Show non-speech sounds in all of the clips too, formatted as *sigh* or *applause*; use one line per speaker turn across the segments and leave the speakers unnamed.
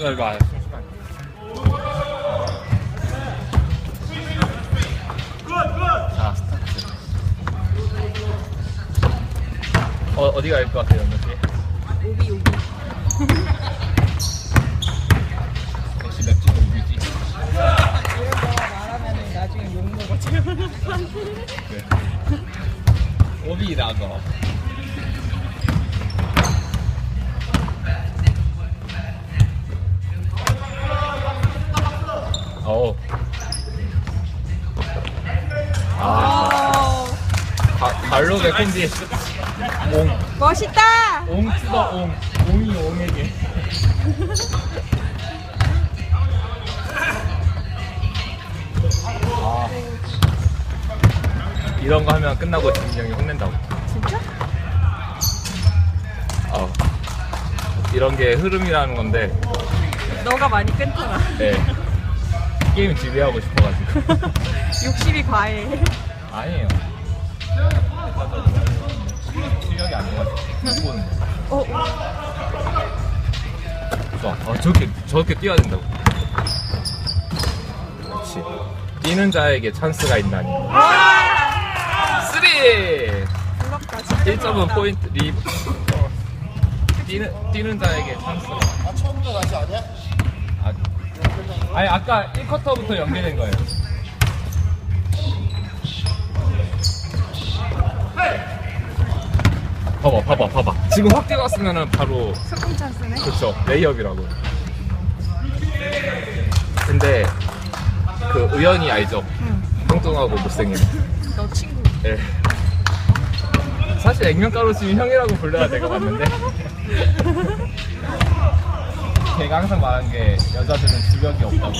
잠시만. 자, 스타트. 어, 어디가 일 것 같아요, 연씨?
오비 오비.
역시.
이런 거 말하면 나중에 욕 먹어.
네. 오비라고. 어. 아, 가, 갈로의 콤비. 옹.
멋있다.
옹 투더 옹. 옹이 옹에게. 아. 이런 거 하면 끝나고 진영이 혼낸다고.
진짜?
어. 이런 게 흐름이라는 건데,
너가 많이 끊더라.
네. 게임 지배하고 싶어가지고. *laughs*
욕심이 과해.
아니에요. 실력이 안 돼가지고. 이거는.
어,
좋아. 아, 저렇게, 저렇게 뛰어야 된다고. 그렇지. 뛰는 자에게 찬스가 있나니. 쓰리!
부럽다. 진짜
1점은
부럽다.
포인트, 리, 어. 뛰는, 뛰는 자에게 찬스가.
아 처음부터 다시 아니야?
아, 아니, 아까 1쿼터부터 연계된 거예요. 봐봐, 봐봐, 봐봐. 지금 확 뛰어갔으면은 바로
소금 찬스네.
그렇죠 레이업이라고 근데 그 의연이 알죠?
응.
뚱뚱하고 못생긴
너 친구.
예. 사실 액면가로 치면 형이라고 불러야 내가 맞는데 *laughs* 걔가 항상 말하는 게 여자들은 주력이 없다고.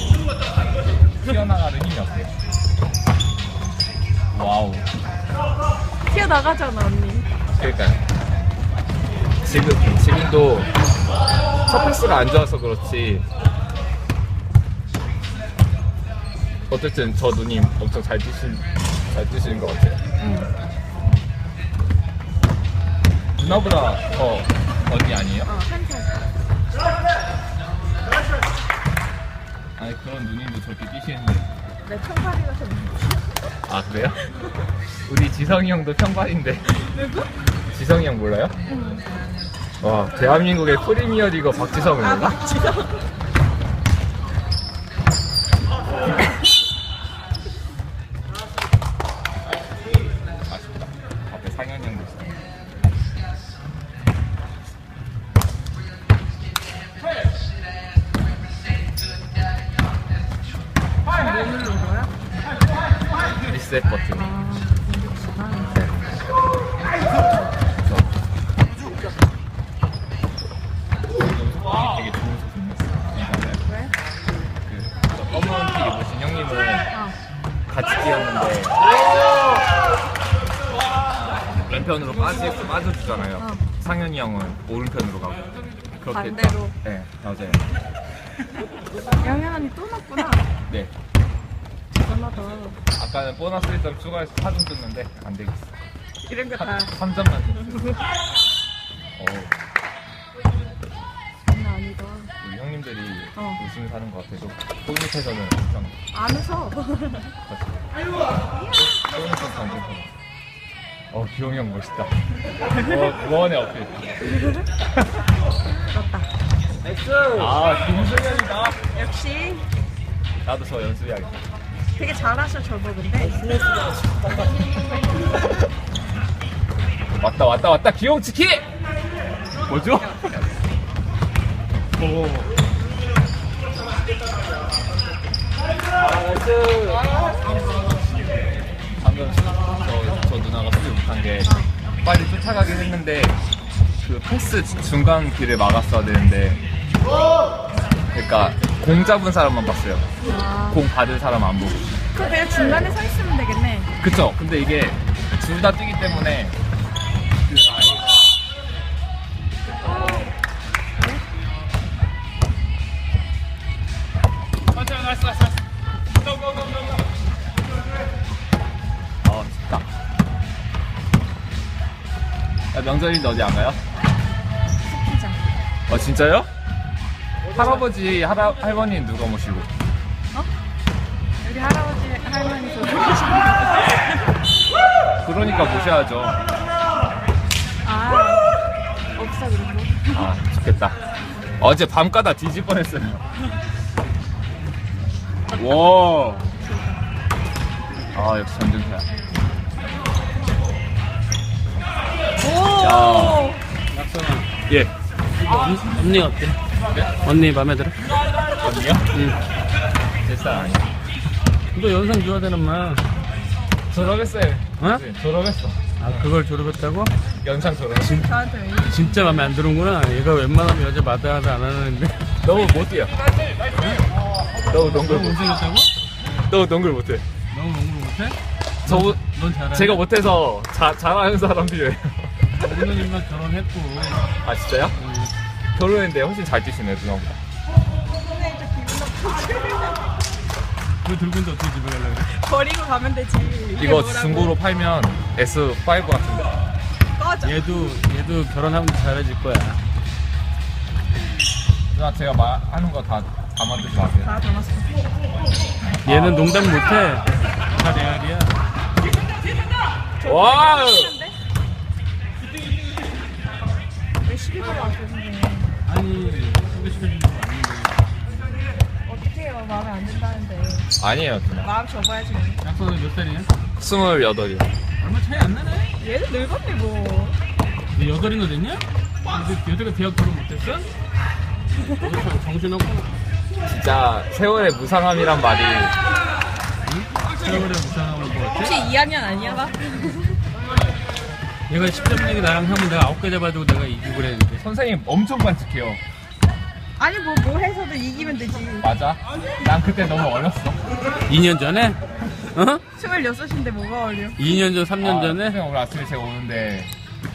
튀어나가는 힘이 없대 와우.
튀어나가잖아, 언니.
그러니까요 지금, 지금도 첫 패스가 안 좋아서 그렇지. 어쨌든 저 누님 엄청 잘 뛰신, 잘 뛰시는 것 같아요. 누나보다 더 언니 아니에요?
어, 한 살.
아니 그런 누님도 저렇게 뛰시는데
내 평팔이가 좀.
아 그래요? 우리 지성이 형도 평발인데
누구?
지성이 형 몰라요? 와 대한민국의 프리미어리거 박지성을
아? 박지성.
리셋 버튼
아, 그렇구나.
되게 좋은 소품이었어
왜?
그 검은 티 입으신 형님은
어.
같이 뛰었는데 왼편으로 빠지, 빠져주잖아요
어.
상현이 형은 오른편으로 가고 그렇게
반대로.
딱- 네 맞아요
영현 언니 또 났구나.
네
대단하다.
아까는 보너스 1점 추가해서 4점 줬는데 안 되겠어
이런 거 다
3점만 줬어 *laughs* 어우
장난 아니다.
우리 형님들이
어.
우승 사는 것 같아서 골밑에서는 항상
안 웃어.
같이 골밑에서 던진 거 어, 기용이 형 멋있다. 어, 무언의 어필.
맞다.
아, 김승현이다.
역시
나도 저 연습해야겠다.
되게 잘하셔 저거 근데. *laughs*
왔다, 왔다, 왔다. 기용 치키! 뭐죠? 오. 방금 저, 저 누나가 수비 못한 게 빨리 쫓아가긴 했는데 그 패스 중간 길을 막았어야 되는데 그러니까 공 잡은 사람만 봤어요.
아,
공 받은 사람 안 보고.
그 그냥 중간에 서 있으면 되겠네.
그쵸? 근데 이게 둘 다 뛰기 때문에 그 라인이 천천히 나이스 나이스 나이스 고 고 고 고 고 아 진짜 야, 명절인데 어디 안 가요?
스키장.
아 진짜요? 할아버지 할아, 할머니 누가 모시고?
우리 할아버지 할머니 저도
그러니까 모셔야죠.
아 없어 그런 거.
아 좋겠다. 어제 밤가다 뒤질 뻔했어요. 와. 아 역시 전등태야.
오.
낙선아
예
언- 언니 어때?
네?
언니 마음에 들어?
언니요?
응.
아니야
너 연상 좋아되는 말.
졸업했어요
어?
네, 졸업했어
아 그걸 졸업했다고?
연상 졸업
이래?
진짜 마음에 안 드는구나. 얘가 웬만하면 여자 마다하다 안 하는데.
너무 못 뛰어 너무 농구
못생겼다고?
너무 농구를 못해
너무 농구 못해? 저넌 잘하네.
제가 못해서 자, 잘하는 사람 필요해요
오늘님만 결혼했고.
아 진짜요?
음.
결혼했는데 훨씬 잘 뛰시네 누나보다
그거 들고 있는데 어떻게 집에 가려고 그래?
버리고 가면 되지. 이게
이거
뭐라고?
중고로 팔면 S5 같은데
꺼져.
얘도 얘도 결혼하면 잘해질 거야.
누나 제가 말하는 거 다 담아두지 마세요
다 담았어.
얘는 농담 못해. 다 레알이야.
와우
왔어 선생님?
아니 소개시켜주는 거 아닌데.
어떻게 해요? 마음에 안 든다는데.
아니에요 누나
마음 접어야지. 뭐.
약속은 몇 살이야?
스물여덟이요
얼마 차이 안 나네.
얘는 늙었네 뭐.
너 여덟이나 됐냐? 여태가 대학 결혼 못했어? 너 참 정신없고
진짜 세월의 무상함이란 말이
세월에 무상함을 뭐
혹시
어때?
2학년 아니야 나?
얘가 10점 내기 나랑 하면 내가 9개 잡아주고 내가 이기고 그랬는데
선생님 엄청 반칙해요
아니 뭐 뭐 해서도 이기면 되지.
맞아? 난 그때 너무 어렸어
2년 전에? 어?
26인데 뭐가 어려?
2년 전, 3년
아,
전에?
선생님 오늘 아침에 제가 오는데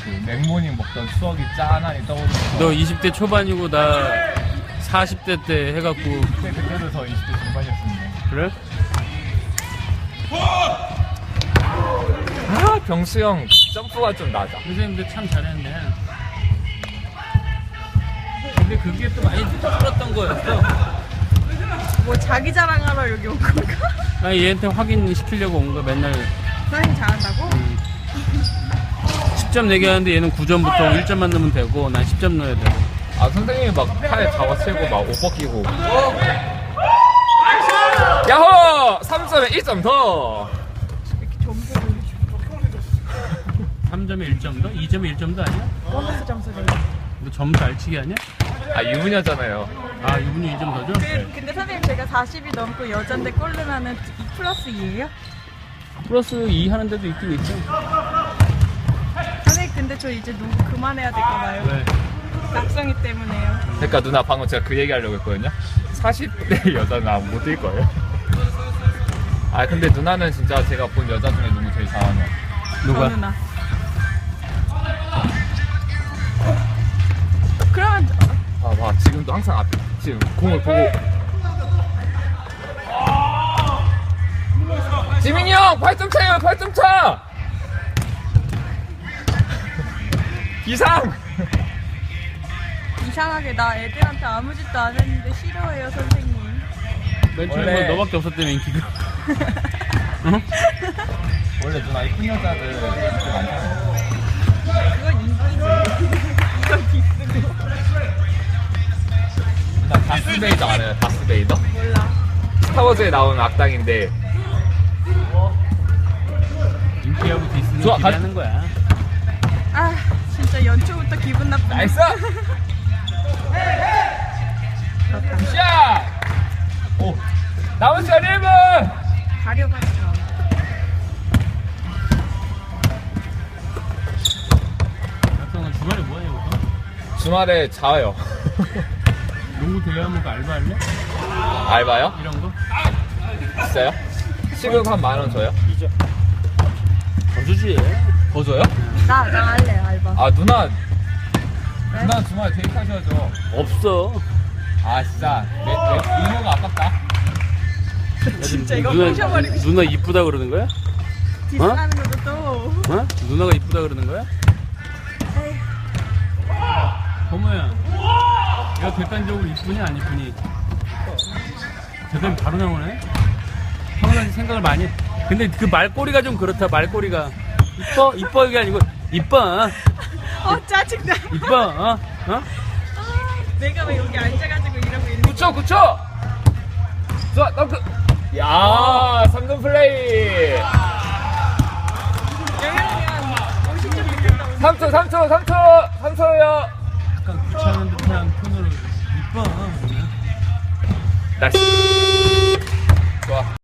그 맥모닝 먹던 추억이 짠하니 떠오르면서
너 20대 초반이고 나 40대 때 해갖고
그때 그때도 저 20대 중반이었습니다
그래?
아 병수 형 점프가 좀 낮아
선생님들 참 잘했네 근데 그게 또 많이 틀었던 거였어
뭐 자기 자랑하러 여기 온 건가?
나 얘한테 확인시키려고 온 거야 맨날
선생님 잘한다고?
10점 내게 하는데 얘는 9점부터 1점만 넣으면 되고 난 10점 넣어야 되고
아 선생님이 막 팔 잡아채고 막 옷 벗기고 야호! 3점에 1점 더!
3점에 1점 더? 2점에 1점도 아니야?
보너스 점수를.
너 점수 알치기 아니야?
아 유부녀잖아요
아 이분이 2점 더 줘?
그, 근데 선생님 제가 40이 넘고 여잔데 골 넣으면은 플러스 2예요?
플러스 2 하는 데도 있긴 있죠
선생님 근데 저 이제 농구 그만해야 될까 봐요.
왜?
낙성이 때문에요.
그러니까 누나 방금 제가 그 얘기 하려고 했거든요 40대 여자는 아마 못뛸 거예요 아 근데 누나는 진짜 제가 본 여자 중에 누구 제일 잘하냐
누가?
저 누나. 저-
봐봐 지금도 항상 앞에 지금 공을 보고 지민이 형 8점 차요 8점 차 이상
이상하게 나 애들한테 아무 짓도 안 했는데 싫어해요 선생님.
맨 처음에
원래-
너밖에 없었다며 인기가 어? *laughs*
원래 누나 이쁜 여자들 인기 많잖아요
그건 인기지. *laughs* 이건 디스고.
다스베이더 알아요 다스베이더?
몰라.
스타워즈에 나오는 악당인데
인기하고 디스는
좋아, 가-
기대하는 거야
아 진짜 연초부터 기분 나쁘네.
나이스. *laughs* 샷! 오 남은 시간 1분
가려가지고.
약속은 주말에 이거?
주말에 자요 *laughs*
대회 한번 가 알바할래?
알바요?
이런 거?
있어요? 시급 한 만 원 줘요?
더 주지
더 줘요?
나, 나 할래 알바.
아 누나
왜?
누나 주말에 데이트하셔야죠
없어
아 진짜 내, 내 이모가 아깝다
진짜 이거 부셔버리고.
누나 이쁘다 그러는 거야?
디스하는 것도 또.
어? 누나가 이쁘다 그러는 거야?
에이,
고모야 내가 객관적으로 이쁘니 안 이쁘니 대답이 바로 나오네 평상시 생각을 많이 해. 근데 그 말꼬리가 좀 그렇다 말꼬리가 이뻐 이뻐 이게 아니고 이뻐
어 짜증나.
이뻐 어? 어?
아, 내가 왜 여기 앉아가지고 이러고 있는
그쵸 그쵸 좋아 덩크 야 3점 플레이
영향이면 50점 느꼈다.
3초 3초 3초 3초요
약간 귀찮은 듯한
来，说。